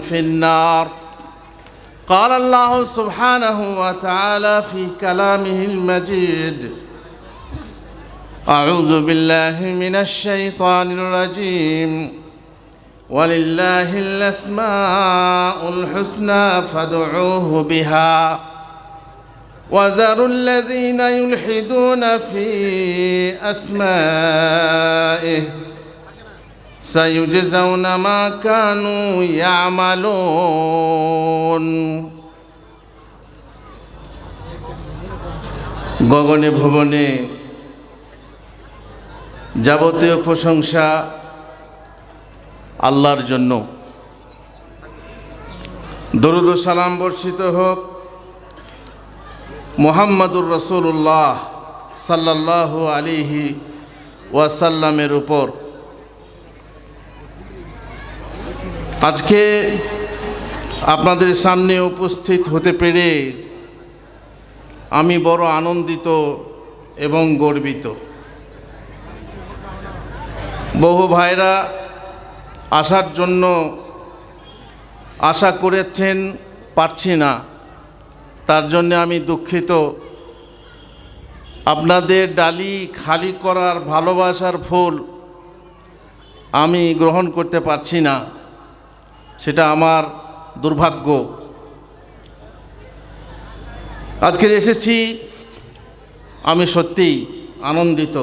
في النار. قال الله سبحانه وتعالى في كلامه المجيد أعوذ بالله من الشيطان الرجيم. ولله الأسماء الحسنى فادعوه بها. وذروا الذين يلحدون في أسمائه سيجزون ما كانوا يعملون গগনে ভুবনে যাবতীয় প্রশংসা আল্লাহর জন্য দরুদ ও সালাম বর্ষিত হোক মোহাম্মদুর রসুল্লাহ সাল্লাল্লাহু আলিহি ওয়াসাল্লামের উপর আজকে আপনাদের সামনে উপস্থিত হতে পেরে আমি বড় আনন্দিত এবং গর্বিত। বহু ভাইরা আসার জন্য আশা করেছেন, পারছি না। তার জন্য আমি দুঃখিত। আপনাদের ডালি খালি করার ভালোবাসার ফুল আমি গ্রহণ করতে পারছি না। সেটা আমার দুর্ভাগ্য। আজকে এসেছি, আমি সত্যি আনন্দিত।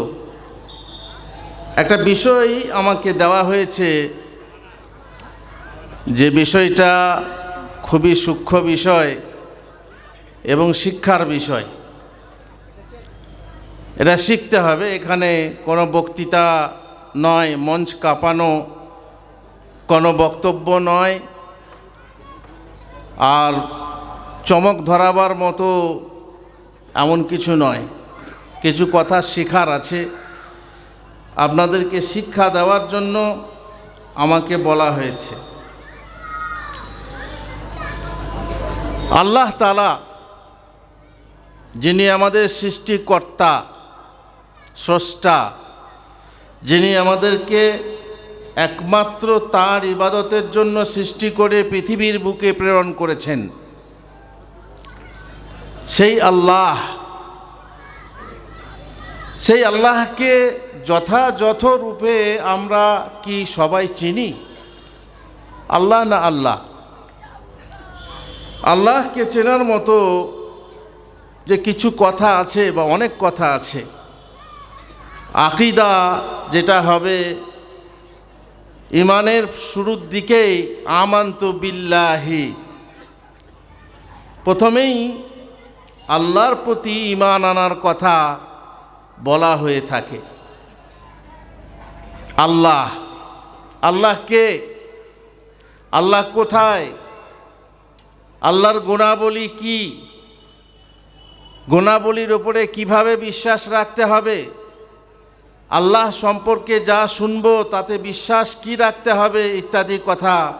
একটা বিষয় আমাকে দেওয়া হয়েছে, যে বিষয়টা খুবই সূক্ষ্ম বিষয় এবং শিক্ষার বিষয়। এটা শিখতে হবে, এখানে কোনো বক্তৃতা নয়, মঞ্চ কাঁপানো। বক্তব্য নয়। আর চমক ধরাবার মতো এমন কিছু নয়। কিছু কথা শেখার আছে। আপনাদেরকে শিক্ষা দেওয়ার জন্য আমাকে বলা হয়েছে। আল্লাহ তালা যিনি আমাদের সৃষ্টিকর্তা, স্রষ্টা, যিনি আমাদেরকে একমাত্র তার ইবাদতের জন্য সৃষ্টি করে পৃথিবীর বুকে প্রেরণ করেছেন। সেই আল্লাহ, সেই আল্লাহকে যথাযথ রূপে আমরা কি সবাই চিনি? আল্লাহ না আল্লাহ? আল্লাহকে চেনার মতো যে কিছু কথা আছে বা অনেক কথা আছে। আকিদা যেটা হবে ইমানের শুরুর দিকেই আমান্ত বিল্লাহি। প্রথমেই আল্লাহর প্রতি ইমান আনার কথা বলা হয়ে থাকে। আল্লাহ আল্লাহকে আল্লাহ কোথায়? আল্লাহর গুণাবলী কি? গুণাবলীর ওপরে কীভাবে বিশ্বাস রাখতে হবে? আল্লাহ সম্পর্কে যা শুনব, তাতে বিশ্বাস কি রাখতে হবে ইত্যাদি কথা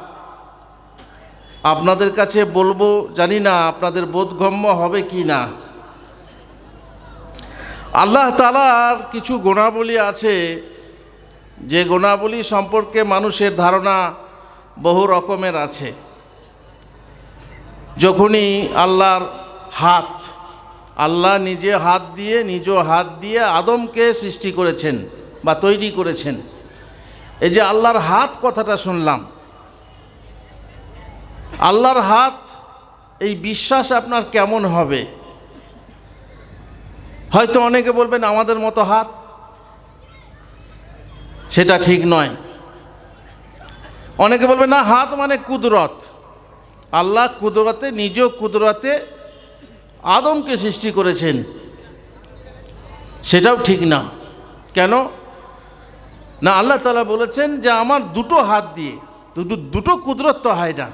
আপনাদের কাছে বলব, জানি না আপনাদের বোধগম্য হবে কি না। আল্লাহ তালার কিছু গুণাবলী আছে। যে গুণাবলী সম্পর্কে মানুষের ধারণা বহু রকমের আছে। যখনই আল্লাহর হাত আল্লাহ নিজে হাত দিয়ে, নিজ হাত দিয়ে আদমকে সৃষ্টি করেছেন বা তৈরি করেছেন। এই যে আল্লাহর হাত কথাটা শুনলাম। আল্লাহর হাত, এই বিশ্বাস আপনার কেমন হবে? হয়তো অনেকে বলবেন, আমাদের মতো হাত? সেটা ঠিক নয়। অনেকে বলবে না, হাত মানে কুদরত। আল্লাহ কুদরতে, নিজ কুদরতে আদমকে সৃষ্টি করেছেন, সেটাও ঠিক না। কেন? না, আল্লাহ তালা বলেছেন যে আমার দুটো হাত দিয়ে, দুটো দুটো কুদরত তো হয় না।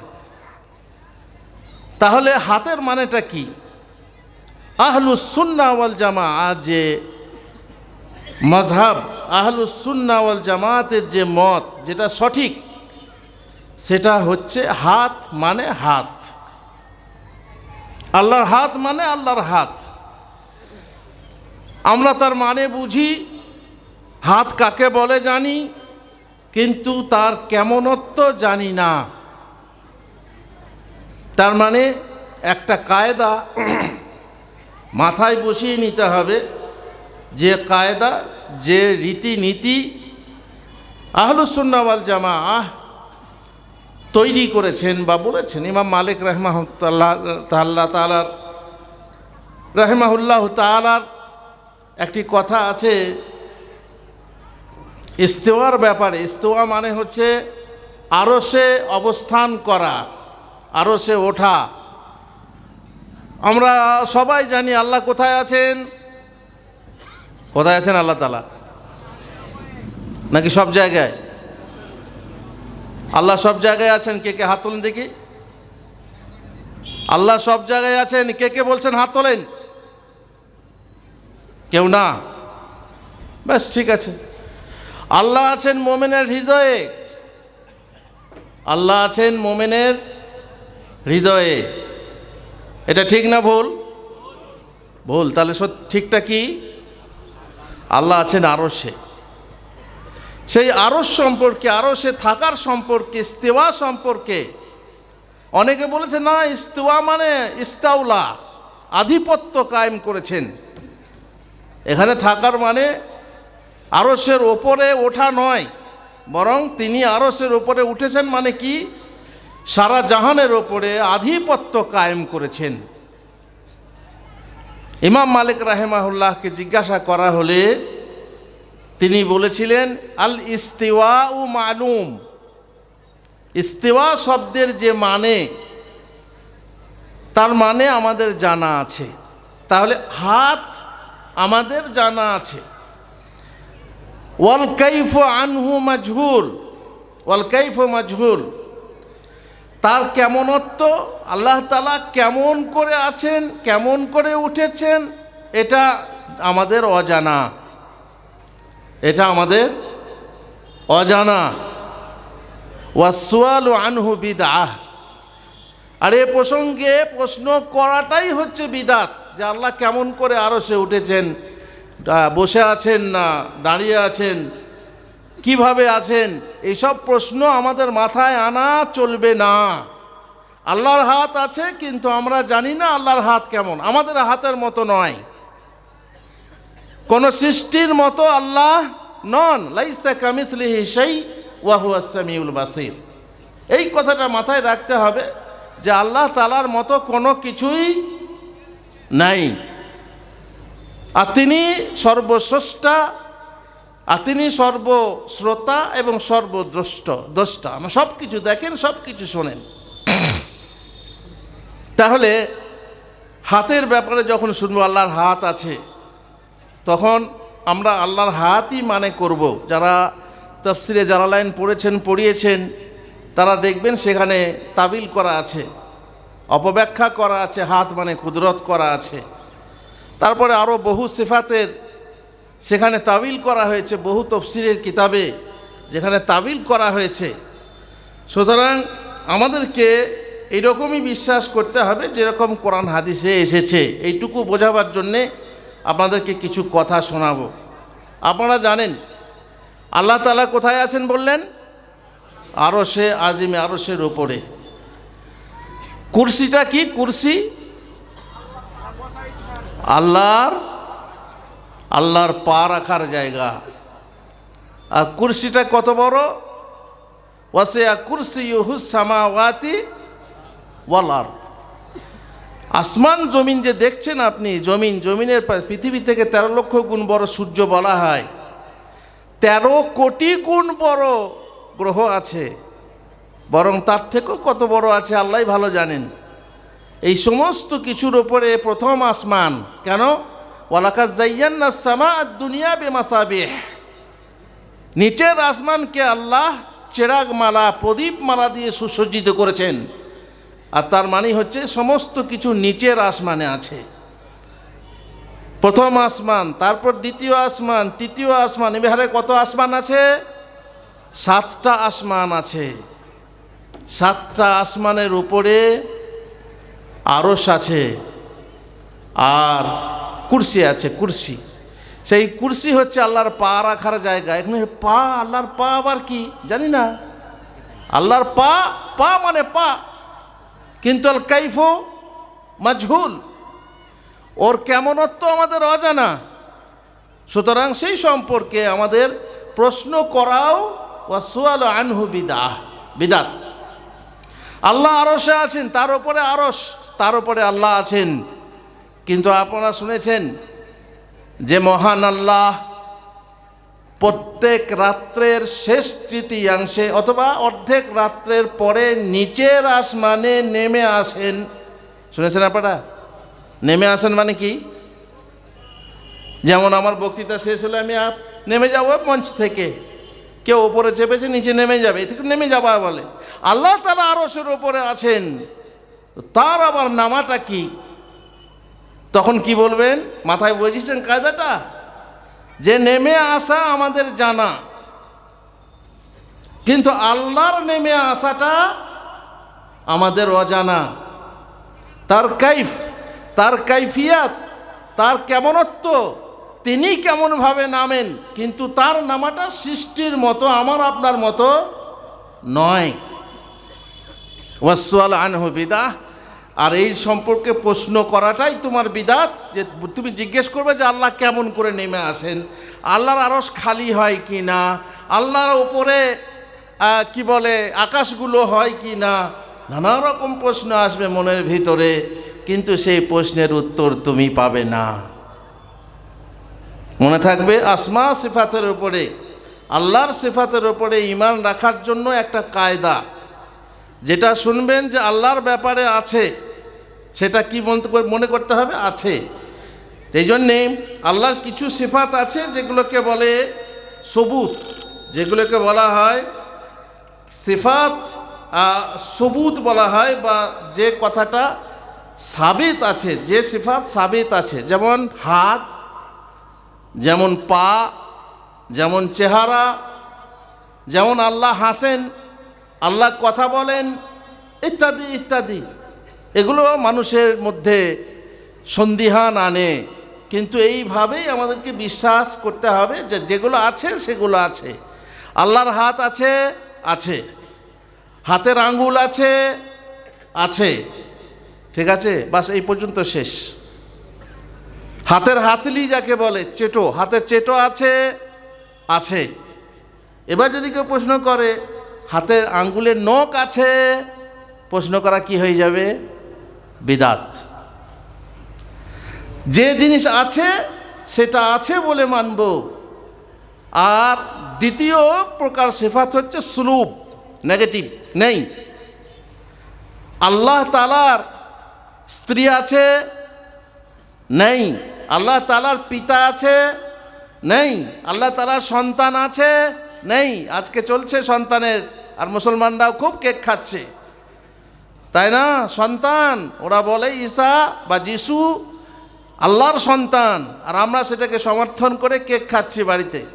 তাহলে হাতের মানেটা কি? আহলুসুন্না ওয়াল জামা আর যে মজহাব আহলুসুন্না ওয়াল জামাতের যে মত, যেটা সঠিক, সেটা হচ্ছে হাত মানে হাত। আল্লাহর হাত মানে আল্লাহর হাত। আমরা তার মানে বুঝি, হাত কাকে বলে জানি, কিন্তু তার কেমনত্ব জানি না। তার মানে একটা কায়দা মাথায় বসিয়ে নিতে হবে যে কায়দা, যে রীতিনীতি আহলুসুন্নাওয়াল জামা তৈরি করেছেন বা বলেছেন, ইমাম মালিক রহমাহুল্লাহ তাল্লাহ তালার রহমাহুল্লাহ তালার একটি কথা আছে, ইস্তেওয়ার ব্যাপারে। ইস্তেওয়া মানে হচ্ছে আরও সে অবস্থান করা আরও সে ওঠা। আমরা সবাই জানি আল্লাহ কোথায় আছেন। কোথায় আছেন আল্লাহ তালা নাকি সব জায়গায়? আল্লাহ সব জায়গায় আছেন? কে কে হাত তোলেন দেখি। আল্লাহ সব জায়গায় আছেন? কে কে বলছেন হাত তোলেন? কেউ না? ব্যাস, ঠিক আছে। আল্লাহ আছেন মোমেনের হৃদয়ে। আল্লাহ আছেন মোমেনের হৃদয়ে। এটা ঠিক না ভুল? ভুল। তাহলে সত্যি ঠিকটা কি? আল্লাহ আছেন আরও সে সেই আরস সম্পর্কে আরও সে থাকার সম্পর্কে, ইস্তেওয়া সম্পর্কে। অনেকে বলেছে, না, ইস্তেওয়া মানে ইস্তাউলা আধিপত্য কায়েম করেছেন। এখানে থাকার মানে আরসের ওপরে ওঠা নয়, বরং তিনি আরসের ওপরে উঠেছেন মানে কি? সারা জাহানের ওপরে আধিপত্য কায়েম করেছেন। ইমাম মালিক রাহেমাহুল্লাহকে জিজ্ঞাসা করা হলে তিনি বলেছিলেন, আল ইস্তিওয়া উ মালুম। ইস্তিওয়া শব্দের যে মানে তার মানে আমাদের জানা আছে। তাহলে হাত আমাদের জানা আছে। ওয়াল কাইফ আনহু মাজহুল ওয়াল কাইফ তার কেমনত্ব, আল্লাহ তালা কেমন করে আছেন, কেমন করে উঠেছেন, এটা আমাদের অজানা। এটা আমাদের অজানা। ওয়াসওয়াল আনহু বিদাহ। আর এ প্রসঙ্গে প্রশ্ন করাটাই হচ্ছে বিদাত, যে আল্লাহ কেমন করে আরও সে উঠেছেন বসে আছেন না, দাঁড়িয়ে আছেন, কীভাবে আছেন এইসব প্রশ্ন আমাদের মাথায় আনা চলবে না। আল্লাহর হাত আছে, কিন্তু আমরা জানি না আল্লাহর হাত কেমন। আমাদের হাতের মতো নয়। কোন সৃষ্টির মতো আল্লাহ নন বাসির। এই কথাটা মাথায় রাখতে হবে যে আল্লাহ তালার মতো কোনো কিছুই নাই। আর তিনি সর্বস্রষ্টা, আর তিনি সর্বশ্রোতা এবং সর্বদ্রষ্ট, দ্রষ্টা। আমরা সব কিছু দেখেন সব কিছু শোনেন। তাহলে হাতের ব্যাপারে যখন শুনব আল্লাহর হাত আছে তখন আমরা আল্লাহর হাতই মানে করব। যারা তফসিরে যারা লাইন পড়েছেন, পড়িয়েছেন, তারা দেখবেন সেখানে তাবিল করা আছে, অপব্যাখ্যা করা আছে, হাত মানে কুদরত করা আছে। তারপরে আরও বহু সিফাতের সেখানে তাবিল করা হয়েছে, বহু তফসিরের কিতাবে যেখানে তাবিল করা হয়েছে। সুতরাং আমাদেরকে এইরকমই বিশ্বাস করতে হবে যেরকম কোরআন হাদিসে এসেছে। এইটুকু বোঝাবার জন্যে আপনাদেরকে কিছু কথা শোনাব। আপনারা জানেন, আল্লাহ তালা কোথায় আছেন বললেন? আরও সে আজিমে আরসের ওপরে কুরসিটা কি? কুরসি? আল্লাহর আল্লাহর পা রাখার জায়গা। আর কুরসিটা কত বড়? ওয়াসে কুরসি সামাওয়াতি ওয়াল আর্থ আসমান জমিন যে দেখছেন আপনি, জমিন, জমিনের পৃথিবী থেকে তেরো লক্ষ গুণ বড় সূর্য বলা হয়। তেরো কোটি গুণ বড় গ্রহ আছে। বরং তার থেকেও কত বড় আছে আল্লাহ ভালো জানেন। এই সমস্ত কিছুর ওপরে প্রথম আসমান, কেন? ওয়ালাকাজ জাইয়ান্না সামা দুনিয়া বেমাসাবেহ। নিচের আসমানকে আল্লাহ চেরাগ মালা প্রদীপ মালা দিয়ে সুসজ্জিত করেছেন। আর তার মানে হচ্ছে সমস্ত কিছু নিচের আসমানে আছে। প্রথম আসমান, তারপর দ্বিতীয় আসমান, তৃতীয় আসমান, এবারে কত আসমান আছে? সাতটা আসমান আছে। সাতটা আসমানের উপরে আরস আছে আর কুরসি আছে, কুরসি। সেই কুরসি হচ্ছে আল্লাহর পা রাখার জায়গা। এখানে পা, আল্লাহর পা আবার কি? জানি না। আল্লাহর পা পা মানে পা। কিন্তু আল কাইফো মাজহুল। ওর কেমনত্ব আমাদের অজানা। সুতরাং সেই সম্পর্কে আমাদের প্রশ্ন করাও ওয়াসুয়াল আনহু বিদা বিদাত। আল্লাহ আরসে আছেন, তার উপরে আরস তার উপরে আল্লাহ আছেন। কিন্তু আপনারা শুনেছেন যে মহান আল্লাহ প্রত্যেক রাত্রের শেষ তৃতীয়াংশে অথবা অর্ধেক রাত্রের পরে নিচের আসমানে নেমে আসেন। শুনেছেন আপনারা? নেমে আসেন মানে কি? যেমন আমার বক্তৃতা শেষ হলে আমি নেমে যাব মঞ্চ থেকে। কেউ ওপরে চেপেছে, নিচে নেমে যাবে, এ থেকে নেমে যাবা বলে। আল্লাহ তালা আরসের ওপরে আছেন। তার আবার নামাটা কি? তখন কি বলবেন? মাথায় বুঝেছেন কায়দাটা? যে নেমে আসা আমাদের জানা। কিন্তু আল্লাহর নেমে আসাটা আমাদের অজানা। তার কাইফ, তার কাইফিয়াত, তার কেমনত্ব, তিনি কেমনভাবে নামেন, কিন্তু তার নামাটা সৃষ্টির মতো, আমার আপনার মতো নয়। ওয়াসওয়াল আনহু বিদাহ। আর এই সম্পর্কে প্রশ্ন করাটাই তোমার বিদাত, যে তুমি জিজ্ঞেস করবে যে আল্লাহ কেমন করে নেমে আসেন। আল্লাহর আরস খালি হয় কি না? আল্লাহর ওপরে কি বলে, আকাশগুলো হয় কি না? নানা রকম প্রশ্ন আসবে মনের ভিতরে, কিন্তু সেই প্রশ্নের উত্তর তুমি পাবে না। মনে থাকবে আসমা সিফাতের উপরে, আল্লাহর সিফাতের ওপরে ইমান রাখার জন্য একটা কায়দা, যেটা শুনবেন যে আল্লাহর ব্যাপারে আছে। সেটা কি মনে করতে হবে? আছে। এই জন্যে আল্লাহর কিছু সিফাত আছে যেগুলোকে বলে সবুত। যেগুলোকে বলা হয় সিফাত সবুত বলা হয় বা যে কথাটা সাবিত আছে, যে সিফাত সাবিত আছে। যেমন হাত, যেমন পা, যেমন চেহারা, যেমন আল্লাহ হাসেন, আল্লাহ কথা বলেন, ইত্যাদি ইত্যাদি। এগুলো মানুষের মধ্যে সন্দিহান আনে। কিন্তু এইভাবেই আমাদেরকে বিশ্বাস করতে হবে যে যেগুলো আছে, সেগুলো আছে। আল্লাহর হাত আছে আছে। হাতের আঙ্গুল আছে আছে। ঠিক আছে? বাস এই পর্যন্ত শেষ। হাতের হাতলি যাকে বলে, চেটো। হাতের চেটো আছে আছে। এবার যদি কেউ প্রশ্ন করে, হাতের আঙ্গুলের নখ আছে, প্রশ্ন করা কি হয়ে যাবে? বিদাত। যে জিনিস আছে, সেটা আছে বলে মানব। আর দ্বিতীয় প্রকার সেফাত হচ্ছে স্লুপ নেগেটিভ, নেই। আল্লাহ তালার স্ত্রী আছে, নেই। আল্লাহ তালার পিতা আছে, নেই। আল্লাহ তালার সন্তান আছে, নেই। আজকে চলছে সন্তানের। আর মুসলমানরাও খুব কেক খাচ্ছে। তাই না? সন্তান। ওরা বলে ঈসা বা যিশু আল্লাহর সন্তান। আর আমরা সেটাকে সমর্থন করে কেক খাচ্ছি বাড়িতে।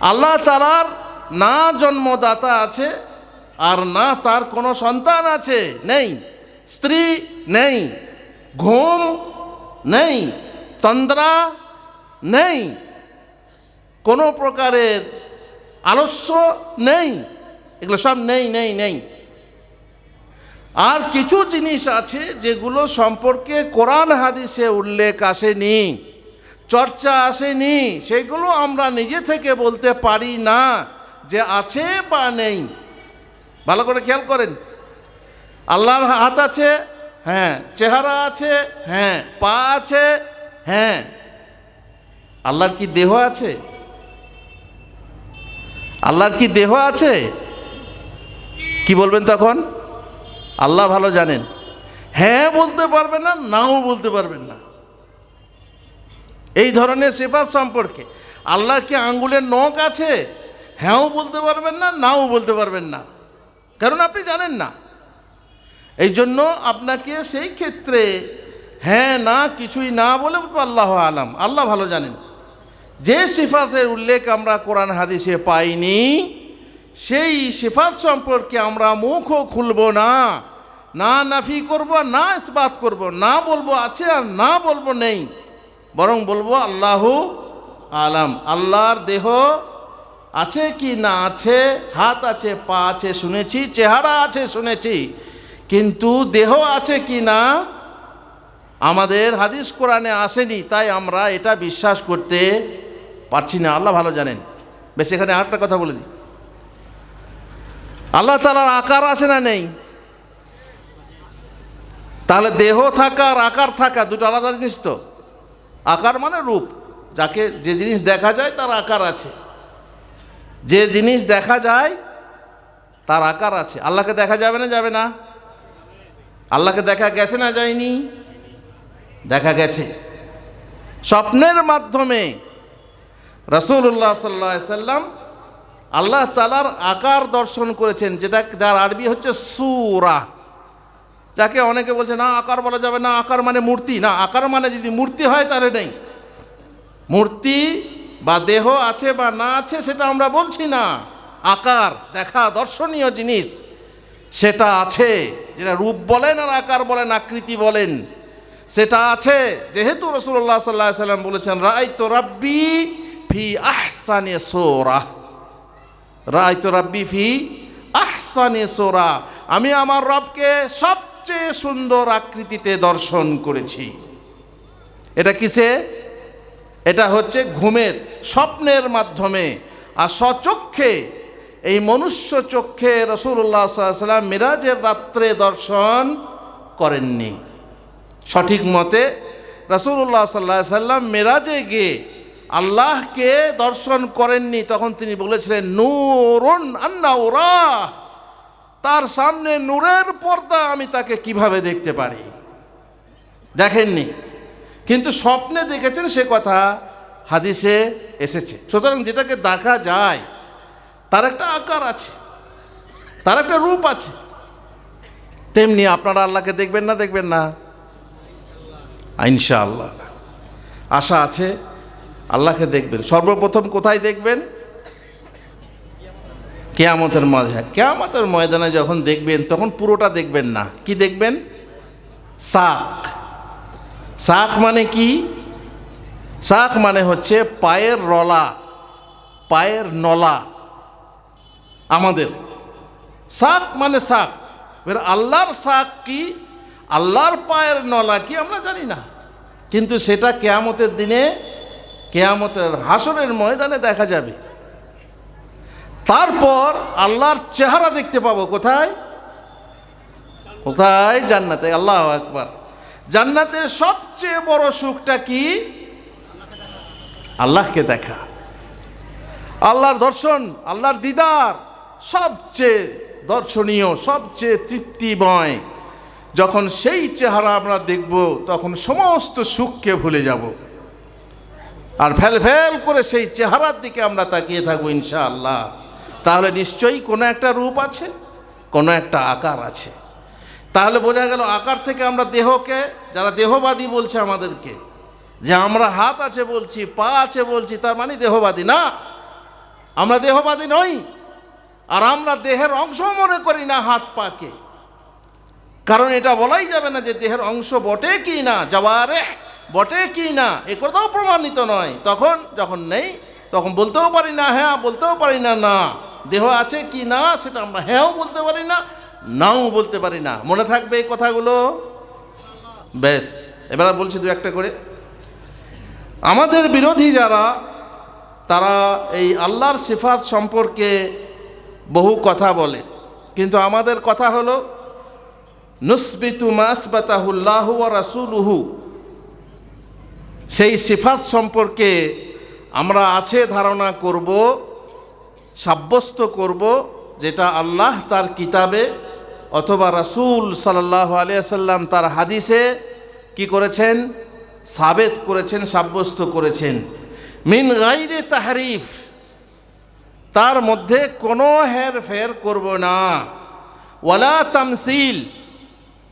আল্লাহ তালার না জন্মদাতা আছে আর না তার কোনো সন্তান আছে। নেই। স্ত্রী নেই। ঘুম নেই। তন্দ্রা নেই। কোনো প্রকারের আলস্য নেই। এগুলো সব নেই নেই নেই। আর কিছু জিনিস আছে যেগুলো সম্পর্কে কোরআন হাদিসে উল্লেখ আসেনি, চর্চা আসেনি, সেগুলো আমরা নিজে থেকে বলতে পারি না যে আছে বা নেই। ভালো করে খেয়াল করেন। আল্লাহর হাত আছে হ্যাঁ চেহারা আছে হ্যাঁ পা আছে হ্যাঁ। আল্লাহর কি দেহ আছে? আল্লাহর কি দেহ আছে? কি বলবেন তখন? আল্লাহ ভালো জানেন। হ্যাঁ বলতে পারবেন না, নাও বলতে পারবেন না। এই ধরনের সেফাত সম্পর্কে আল্লাহর কি আঙ্গুলের নখ আছে? হ্যাঁও বলতে পারবেন না, নাও বলতে পারবেন না। কারণ আপনি জানেন না। এই জন্য আপনাকে সেই ক্ষেত্রে হ্যাঁ না, কিছুই না বলে আল্লাহ আলাম। আল্লাহ ভালো জানেন। যে সিফাতের উল্লেখ আমরা কোরআন হাদিসে পাইনি সেই সিফাত সম্পর্কে আমরা মুখও খুলব না। না নাফি করব, না ইসবাত করব, না বলব আছে আর না বলব নেই। বরং বলব, আল্লাহ আলাম, আল্লাহর দেহ আছে কি না আছে? হাত আছে, পা আছে, শুনেছি, চেহারা আছে, শুনেছি। কিন্তু দেহ আছে কি না? আমাদের হাদিস কোরআনে আসেনি, তাই আমরা এটা বিশ্বাস করতে পারছি না। আল্লাহ ভালো জানেন। বেশ, এখানে আরেকটা কথা বলে দিই। আল্লাহ তালার আকার আছে না নেই? তাহলে দেহ থাকা আর আকার থাকা দুটো আলাদা জিনিস তো। আকার মানে রূপ। যাকে যে জিনিস দেখা যায় তার আকার আছে। যে জিনিস দেখা যায় তার আকার আছে। আল্লাহকে দেখা যাবে না যাবে না? আল্লাহকে দেখা গেছে না যায়নি? দেখা গেছে। স্বপ্নের মাধ্যমে রসুল্লাহ সাল্লা সাল্লাম আল্লাহ তালার আকার দর্শন করেছেন, যেটা যার আরবি হচ্ছে সুরা। যাকে অনেকে বলছে, না, আকার বলা যাবে না, আকার মানে মূর্তি। না, আকার মানে যদি মূর্তি হয়, তাহলে নেই। মূর্তি বা দেহ আছে বা না আছে, সেটা আমরা বলছি না। আকার দেখা দর্শনীয় জিনিস, সেটা আছে। যেটা রূপ বলেন আর আকার বলেন, আকৃতি বলেন, সেটা আছে। যেহেতু রসুল্লাহ সাল্লাহ সাল্লাম বলেছেন রাই তো রাব্বি ফি আহসানে সোরা। রাই তো রাব্বি ফি আহসানে সোরা। আমি আমার রবকে সবচেয়ে সুন্দর আকৃতিতে দর্শন করেছি। এটা কিসে? এটা হচ্ছে ঘুমের, স্বপ্নের মাধ্যমে। আর সচক্ষে এই মনুষ্য চক্ষে রসুল্লাহ সাল্লাম মিরাজের রাত্রে দর্শন করেননি। সঠিক মতে রসুল্লাহ সাল্লাহ সাল্লাম মেরাজে গিয়ে আল্লাহকে দর্শন করেননি, তখন তিনি বলেছিলেন, নূরুন আন্না ওরা তার সামনে নূরের পর্দা আমি তাকে কীভাবে দেখতে পারি? দেখেননি। কিন্তু স্বপ্নে দেখেছেন সে কথা হাদিসে এসেছে। সুতরাং যেটাকে দেখা যায়, তার একটা আকার আছে, তার একটা রূপ আছে। তেমনি আপনারা আল্লাহকে দেখবেন না দেখবেন না। ইনশাআল্লাহ। আশা আছে আল্লাহকে দেখবেন। সর্বপ্রথম কোথায় দেখবেন? কেয়ামতের ময়দানে। কেয়ামতের ময়দানে যখন দেখবেন, তখন পুরোটা দেখবেন না। কি দেখবেন? শাক শাক মানে কি? শাক মানে হচ্ছে পায়ের রলা, পায়ের নলা আমাদের। শাক মানে শাক এবার আল্লাহর শাক কি? আল্লাহর পায়ের নলা কি? আমরা জানি না। কিন্তু সেটা কেয়ামতের দিনে কেয়ামতের হাসরের ময়দানে দেখা যাবে। তারপর আল্লাহর চেহারা দেখতে পাবো। কোথায়? কোথায়? জান্নাতে। আল্লাহ একবার জান্নাতের সবচেয়ে বড় সুখটা কি? আল্লাহকে দেখা। আল্লাহর দর্শন, আল্লাহর দিদার সবচেয়ে দর্শনীয়, সবচেয়ে তৃপ্তিময়। যখন সেই চেহারা আমরা দেখব, তখন সমস্ত সুখকে ভুলে যাব। আর ফেল ফেল করে সেই চেহারার দিকে আমরা তাকিয়ে থাকব ইনশাআল্লাহ। তাহলে নিশ্চয়ই কোনো একটা রূপ আছে, কোনো একটা আকার আছে। তাহলে বোঝা গেল আকার থেকে আমরা দেহকে, যারা দেহবাদী বলছে আমাদেরকে, যে আমরা হাত আছে বলছি, পা আছে বলছি, তার মানে দেহবাদী না। আমরা দেহবাদী নই, আর আমরা দেহের অংশ মনে করি না হাত পাকে। কারণ এটা বলাই যাবে না যে দেহের অংশ বটে কি না যাওয়ারে বটে কি না? এ কথাও প্রমাণিত নয়। তখন, যখন নেই, তখন বলতেও পারি না হ্যাঁ বলতেও পারি না না। দেহ আছে কি না, সেটা আমরা হ্যাঁও বলতে পারি না, নাও বলতে পারি না। মনে থাকবে এই কথাগুলো? বেশ এবার বলছি দু একটা করে। আমাদের বিরোধী যারা, তারা এই আল্লাহর সিফাত সম্পর্কে বহু কথা বলে। কিন্তু আমাদের কথা হলো, নুসবিতু মাসবাতাহুল্লাহ রাসুলুহু। সেই সিফাত সম্পর্কে আমরা আছে ধারণা করব, সাব্যস্ত করব যেটা আল্লাহ তার কিতাবে অথবা রাসুল সাল্লাহ আলিয়াল্লাম তার হাদিসে কি করেছেন? সাবেত করেছেন, সাব্যস্ত করেছেন। মিন গাইরে তাহারিফ, তার মধ্যে কোনো হের ফের করব না। ওয়ালা তামসিল,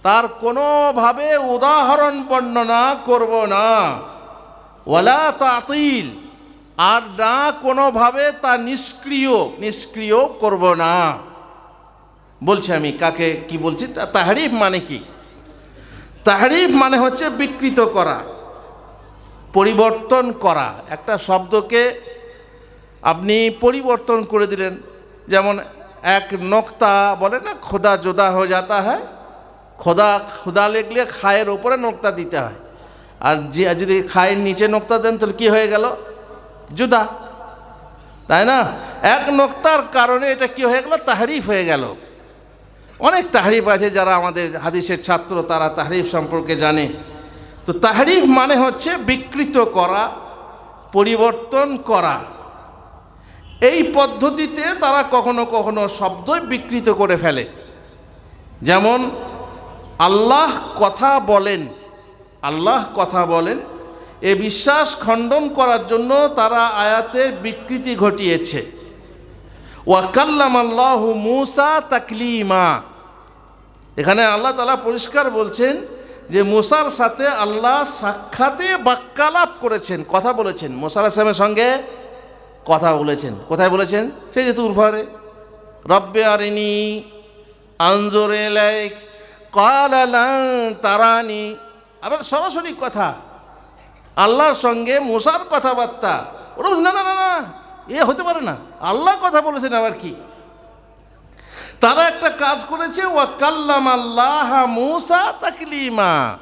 তার কোনোভাবে উদাহরণ বর্ণনা করব না। ওয়ালা তাতিল। আর না কোনোভাবে তা নিষ্ক্রিয়। নিষ্ক্রিয় করব না। বলছি আমি, কাকে কি বলছি? তাহরিফ মানে কি? তাহারিফ মানে হচ্ছে বিকৃত করা, পরিবর্তন করা। একটা শব্দকে আপনি পরিবর্তন করে দিলেন। যেমন এক নোক্তা বলে না, খোদা জোদা হয়ে যাতা হয়। খোদা খোদা লেগলে খায়ের ওপরে নোক্তা দিতে হয়। আর যে যদি খায়ের নিচে নোক্তা দেন, তাহলে কী হয়ে গেল? জুদা। তাই না? এক নোক্তার কারণে এটা কি হয়ে গেল? তাহারিফ হয়ে গেল। অনেক তাহারিফ আছে যারা আমাদের হাদিসের ছাত্র, তারা তাহারিফ সম্পর্কে জানে। তো তাহারিফ মানে হচ্ছে বিকৃত করা, পরিবর্তন করা। এই পদ্ধতিতে তারা কখনো কখনো শব্দই বিকৃত করে ফেলে। যেমন, আল্লাহ কথা বলেন আল্লাহ কথা বলেন, এ বিশ্বাস খণ্ডন করার জন্য তারা আয়াতের বিকৃতি ঘটিয়েছে। ওয়াকাল্লাম আল্লাহ মুসা তাকলিমা। এখানে আল্লাহ তালা পরিষ্কার বলছেন যে মুসার সাথে আল্লাহ সাক্ষাতে বাক্যালাপ করেছেন, কথা বলেছেন। মুসার আসলামের সঙ্গে কথা বলেছেন। কোথায় বলেছেন? সেই যে তুরফারে। রব্বে আরিনি আঞ্জোরে লাইক কালালাং তারানি আবার সরাসরি কথা। আল্লাহর সঙ্গে মুসার কথাবার্তা। ওরা বলছে না না না না, এ হতে পারে না। আল্লাহ কথা বলেছেন আবার কি? তারা একটা কাজ করেছে ওয়াকাল্লাম আল্লাহ মুসা তাকলিমা।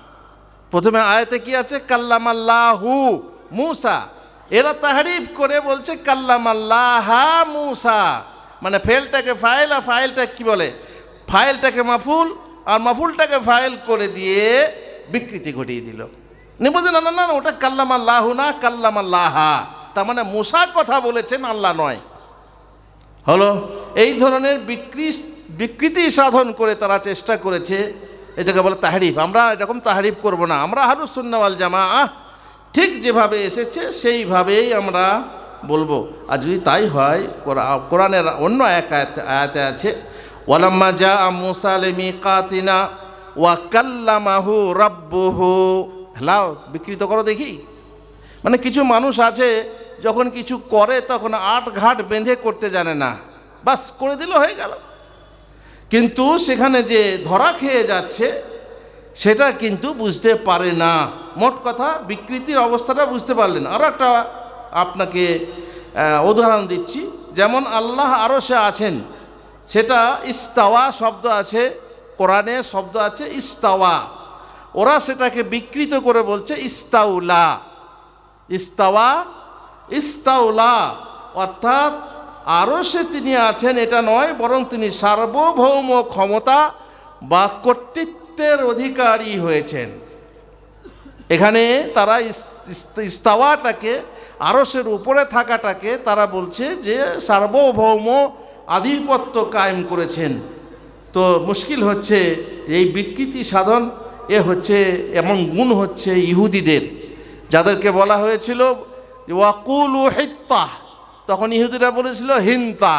প্রথমে আয়তে কি আছে? কাল্লাম আল্লাহু মুসা। এরা তাহারিফ করে বলছে কাল্লাম আল্লাহ মুসা। মানে ফেলটাকে ফাইল আর ফাইলটা কি বলে? ফাইলটাকে মাফুল আর মাফুলটাকে ফাইল করে দিয়ে বিকৃতি ঘটিয়ে দিল। নি বলছে, না না ওটা কাল্লাম আল্লাহ না কাল্লাম আল্লাহ তার মানে মুসা কথা বলেছেন, আল্লাহ নয়। হলো, এই ধরনের বিকৃ বিকৃতি সাধন করে তারা চেষ্টা করেছে, এটাকে বলে তাহারিফ। আমরা এরকম তাহারিফ করব না। আমরা হারুসুন্নাওয়াল জামা আহ ঠিক যেভাবে এসেছে, সেইভাবেই আমরা বলব। আর যদি তাই হয় কোরআ- কোরআনের অন্য এক আয়াতে আছে, ওয়ালাম্মা যা মুসালেমি কাতিনা ওয়া কাল্লামাহু রব্বুহু। হেলাও, বিকৃত করো দেখি। মানে কিছু মানুষ আছে, যখন কিছু করে তখন আট ঘাট বেঁধে করতে জানে না। বাস, করে দিলে, হয়ে গেল। কিন্তু সেখানে যে ধরা খেয়ে যাচ্ছে, সেটা কিন্তু বুঝতে পারে না। মোট কথা, বিকৃতির অবস্থাটা বুঝতে পারলেন। আরও একটা আপনাকে উদাহরণ দিচ্ছি। যেমন আল্লাহ আরও সে আছেন, সেটা ইস্তাওয়া শব্দ আছে। কোরআনে শব্দ আছে ইস্তাওয়া। ওরা সেটাকে বিকৃত করে বলছে ইস্তাউলা। ইস্তাওয়া, ইস্তাউলা অর্থাৎ আরও সে তিনি আছেন, এটা নয়, বরং তিনি সার্বভৌম ক্ষমতা বা কর্তৃত্বের অধিকারী হয়েছেন। এখানে তারা ইস- ইস- ইস্তাওয়াটাকে আরসের উপরে থাকাটাকে তারা বলছে যে সার্বভৌম আধিপত্য কায়েম করেছেন। তো মুশকিল হচ্ছে এই বিকৃতি সাধন, এ হচ্ছে এমন গুণ হচ্ছে ইহুদিদের। যাদেরকে বলা হয়েছিল, ওয়াকুল ও হিত্তাহ তখন ইহুদিরা বলেছিল, হিন্তা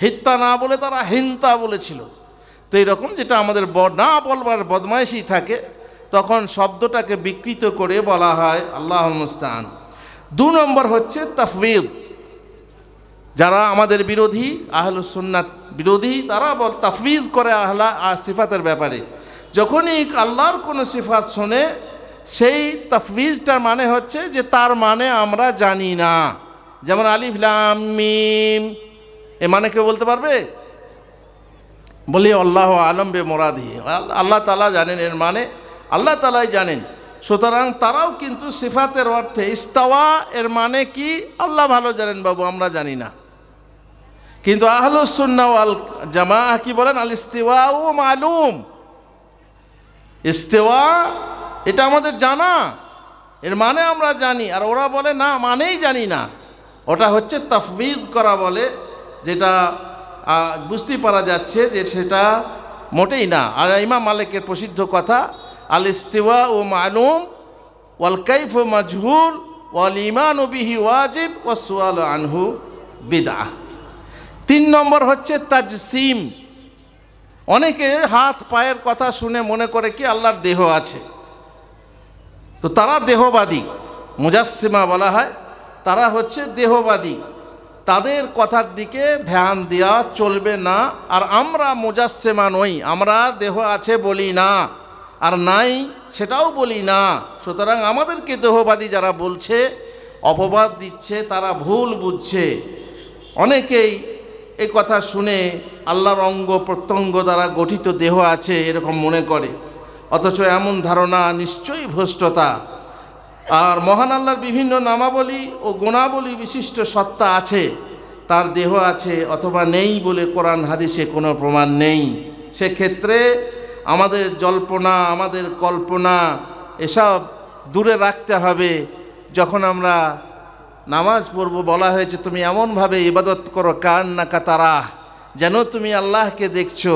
হিত্তা না বলে তারা হিন্তা বলেছিল। তো এরকম যেটা আমাদের না বলবার বদমাইশি থাকে, তখন শব্দটাকে বিকৃত করে বলা হয় আল্লাহ মুস্তান দু নম্বর হচ্ছে তফবিদ যারা আমাদের বিরোধী আহলুসুন্নাত বিরোধী, তারা বল তাফবিজ করে আহলা সিফাতের ব্যাপারে। যখনই আল্লাহর কোনো সিফাত শোনে, সেই তাফবিজটার মানে হচ্ছে যে তার মানে আমরা জানি না। যেমন আলিফ, লাম, মিম, এ মানে কেউ বলতে পারবে? বলি, আল্লাহ আলম বে মোরাদি। আল্লাহ তালা জানেন এর মানে আল্লাহ তালাই জানেন। সুতরাং তারাও কিন্তু সিফাতের অর্থে ইস্তাওয়া এর মানে কি? আল্লাহ ভালো জানেন বাবু, আমরা জানি না। কিন্তু আহলুসুন্না আল জামা কি বলেন? আল ইস্তিওয়া ও মালুম। ইস্তেওয়া এটা আমাদের জানা। এর মানে আমরা জানি। আর ওরা বলে না মানেই জানি না। ওটা হচ্ছে তফবিজ করা বলে যেটা আহ, বুঝতেই পারা যাচ্ছে যে সেটা মোটেই না। আর ইমাম মালিকের প্রসিদ্ধ কথা আল ইস্তিওয়া ও মালুম ওয়াল কাইফ ও মাজহুল ওয়াল ইমান বিহি ওয়াজিব সুয়াল আনহু বিদা তিন নম্বর হচ্ছে তাজসিম। অনেকে হাত, পায়ের কথা শুনে মনে করে কি আল্লাহর দেহ আছে। তো তারা দেহবাদী মুজাসিমা বলা হয়। তারা হচ্ছে দেহবাদী। তাদের কথার দিকে ধ্যান দেওয়া চলবে না। আর আমরা মুজাসেমা নই, আমরা দেহ আছে বলি না। আর নাই, সেটাও বলি না। সুতরাং আমাদেরকে দেহবাদী যারা বলছে, অপবাদ দিচ্ছে, তারা ভুল বুঝছে। অনেকেই এই কথা শুনে আল্লাহর অঙ্গ প্রত্যঙ্গ দ্বারা গঠিত দেহ আছে এরকম মনে করে। অথচ এমন ধারণা নিশ্চয়ই ভ্রষ্টতা। আর মহান আল্লাহর বিভিন্ন নামাবলী ও গুণাবলী বিশিষ্ট সত্তা আছে। তার দেহ আছে অথবা নেই বলে কোরআন হাদিসে কোনো প্রমাণ নেই। সেক্ষেত্রে আমাদের জল্পনা, আমাদের কল্পনা এসব দূরে রাখতে হবে। যখন আমরা নামাজ পড়ব বলা হয়েছে, তুমি এমনভাবে ইবাদত করো কান না কাতারা যেন তুমি আল্লাহকে দেখছ।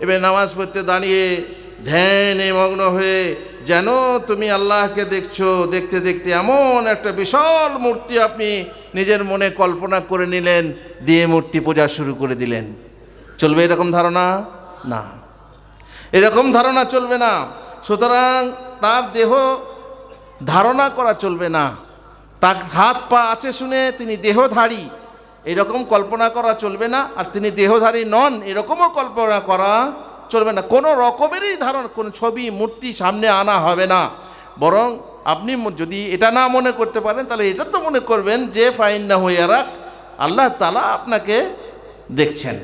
এবার নামাজ পড়তে দাঁড়িয়ে ধ্যানে মগ্ন হয়ে যেন তুমি আল্লাহকে দেখছ, দেখতে দেখতে এমন একটা বিশাল মূর্তি আপনি নিজের মনে কল্পনা করে নিলেন, দিয়ে মূর্তি পূজা শুরু করে দিলেন। চলবে এরকম ধারণা? না। এরকম ধারণা চলবে না। সুতরাং তার দেহ ধারণা করা চলবে না। তার হাত পা আছে শুনে তিনি দেহধারী। এরকম কল্পনা করা চলবে না, আর তিনি দেহধারী নন, এরকমও কল্পনা করা চলবে না। কোনো রকমেরই ধারণ, কোনো ছবি, মূর্তি সামনে আনা হবে না। বরং আপনি যদি এটা না মনে করতে পারেন, তাহলে এটা তো মনে করবেন যে ফাইন না হইয়া রাখ আল্লাহ তালা আপনাকে দেখছেন।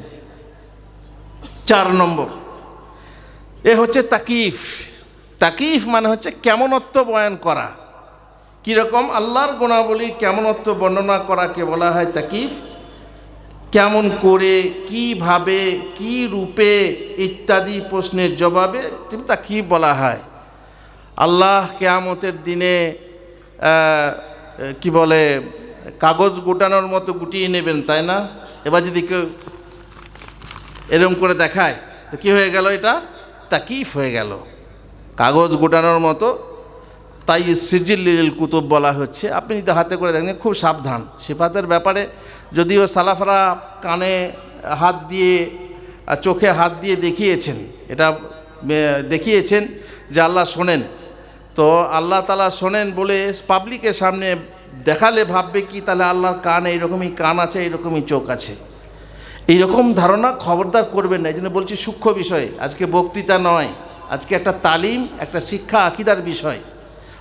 চার নম্বর, এ হচ্ছে তাকিফ। তাকিফ মানে হচ্ছে কেমনত্ব বয়ান করা। কীরকম আল্লাহর গুণাবলীর কেমনত্ব বর্ণনা করাকে বলা হয় তাকিফ? কেমন করে, কীভাবে, কি রূপে, ইত্যাদি প্রশ্নের জবাবে তাকিফ বলা হয়। আল্লাহ কেয়ামতের দিনে কি বলে, কাগজ গোটানোর মতো গুটিয়ে নেবেন, তাই না? এবার যদি কেউ এরম করে দেখায়, তো কী হয়ে গেল এটা? তাকিফ হয়ে গেল। কাগজ গোটানোর মতো তাই সিজিল কুতুব বলা হচ্ছে। আপনি যদি হাতে করে দেখেন, খুব সাবধান। সিফাতের ব্যাপারে যদিও সালাফরা কানে হাত দিয়ে, চোখে হাত দিয়ে দেখিয়েছেন, এটা দেখিয়েছেন যে আল্লাহ শোনেন। তো আল্লাহ তালা শোনেন বলে পাবলিকের সামনে দেখালে ভাববে কি, তাহলে আল্লাহর কান এইরকমই কান আছে, এইরকমই চোখ আছে। এইরকম ধারণা খবরদার করবেন না এই জন্য বলছি সূক্ষ্ম বিষয়। আজকে বক্তৃতা নয়, আজকে একটা তালিম, একটা শিক্ষা, আকিদার বিষয়।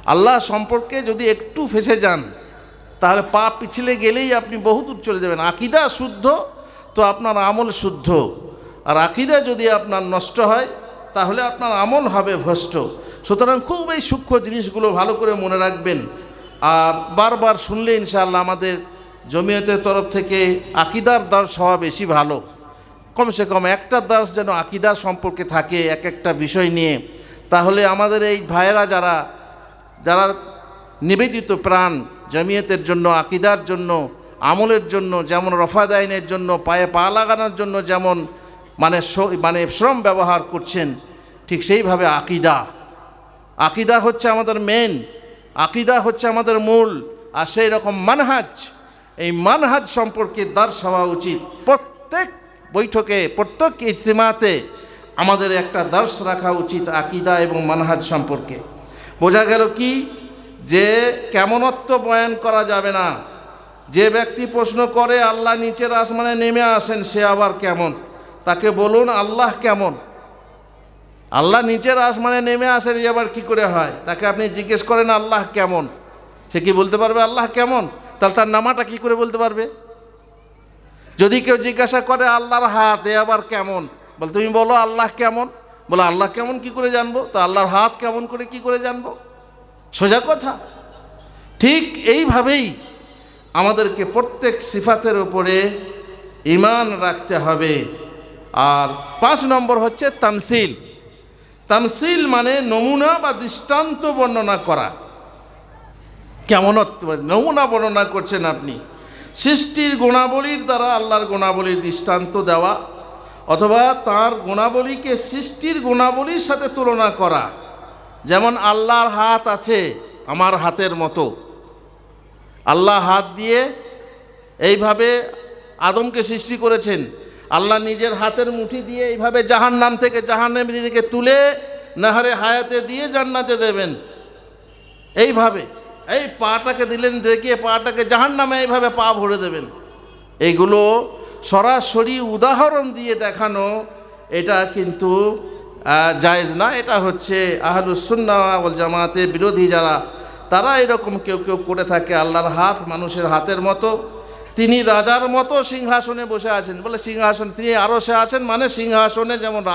আল্লাহ সম্পর্কে যদি একটু ফেসে যান, তাহলে পা পিছলে গেলেই আপনি বহুদূর চলে যাবেন। আকিদা শুদ্ধ, তো আপনার আমল শুদ্ধ। আর আকিদা যদি আপনার নষ্ট হয়, তাহলে আপনার আমল হবে ভ্রষ্ট। সুতরাং খুব এই সূক্ষ্ম জিনিসগুলো ভালো করে মনে রাখবেন। আর বারবার শুনলে ইনশাআল্লাহ আমাদের জমিয়তের তরফ থেকে আকিদার দর্শ হওয়া বেশি ভালো। কমসে কম একটা দাস যেন আকিদার সম্পর্কে থাকে এক একটা বিষয় নিয়ে। তাহলে আমাদের এই ভাইয়েরা যারা যারা নিবেদিত প্রাণ জমিয়তের জন্য, আকিদার জন্য, আমলের জন্য, যেমন রফাদাইনের জন্য, পায়ে পা লাগানোর জন্য যেমন মানে মানে শ্রম ব্যবহার করছেন, ঠিক সেইভাবে আকিদা। আকিদা হচ্ছে আমাদের মেন আকিদা হচ্ছে আমাদের মূল, আর সেই রকম মানহাজ। এই মানহাজ সম্পর্কে দার্স হওয়া উচিত। প্রত্যেক বৈঠকে, প্রত্যেক ইজতিমাতে আমাদের একটা দার্স রাখা উচিত আকিদা এবং মানহাজ সম্পর্কে। বোঝা গেল কি? যে কেমনত্ব বয়ান করা যাবে না। যে ব্যক্তি প্রশ্ন করে, আল্লাহ নিচের আসমানে নেমে আসেন, সে আবার কেমন? তাকে বলুন, আল্লাহ কেমন? আল্লাহ নিচের আসমানে নেমে আসেন এই আবার কি করে হয়? তাকে আপনি জিজ্ঞেস করেন, আল্লাহ কেমন? সে কি বলতে পারবে, আল্লাহ কেমন? তাহলে তার নামাটা কি করে বলতে পারবে? যদি কেউ জিজ্ঞাসা করে, আল্লাহর হাত, এ আবার কেমন? বল, তুমি বলো, আল্লাহ কেমন? বলো, আল্লাহ কেমন কি করে জানব? তা আল্লাহর হাত কেমন করে কি করে জানব? সোজা কথা। ঠিক এইভাবেই আমাদেরকে প্রত্যেক সিফাতের উপরে ইমান রাখতে হবে। আর পাঁচ নম্বর হচ্ছে তামসিল তামসিল মানে নমুনা বা দৃষ্টান্ত বর্ণনা করা। কেমনত্ব নমুনা বর্ণনা করছেন আপনি। সৃষ্টির গুণাবলীর দ্বারা আল্লাহর গুণাবলীর দৃষ্টান্ত দেওয়া। অথবা তার গুণাবলীকে সৃষ্টির গুণাবলীর সাথে তুলনা করা। যেমন আল্লাহর হাত আছে আমার হাতের মতো। আল্লাহ হাত দিয়ে এইভাবে আদমকে সৃষ্টি করেছেন। আল্লাহ নিজের হাতের মুঠি দিয়ে এইভাবে জাহান নাম থেকে জাহান্নাম দিকে তুলে নাহারে হায়াতে দিয়ে জান্নাতে দেবেন। এইভাবে, এই পাটাকে দিলেন দেখিয়ে পাটাকে জাহান নামে এইভাবে পা ভরে দেবেন। এইগুলো সরাসরি উদাহরণ দিয়ে দেখানো, এটা কিন্তু জায়জ না। এটা হচ্ছে আহলুসুন্না জামাতে বিরোধী যারা, তারা এরকম কেউ কেউ করে থাকে আল্লাহর হাত মানুষের হাতের মতো। তিনি রাজার মতো সিংহাসনে বসে আছেন। বলে সিংহাসন, তিনি আরও সে আছেন মানে সিংহাসনে যেমন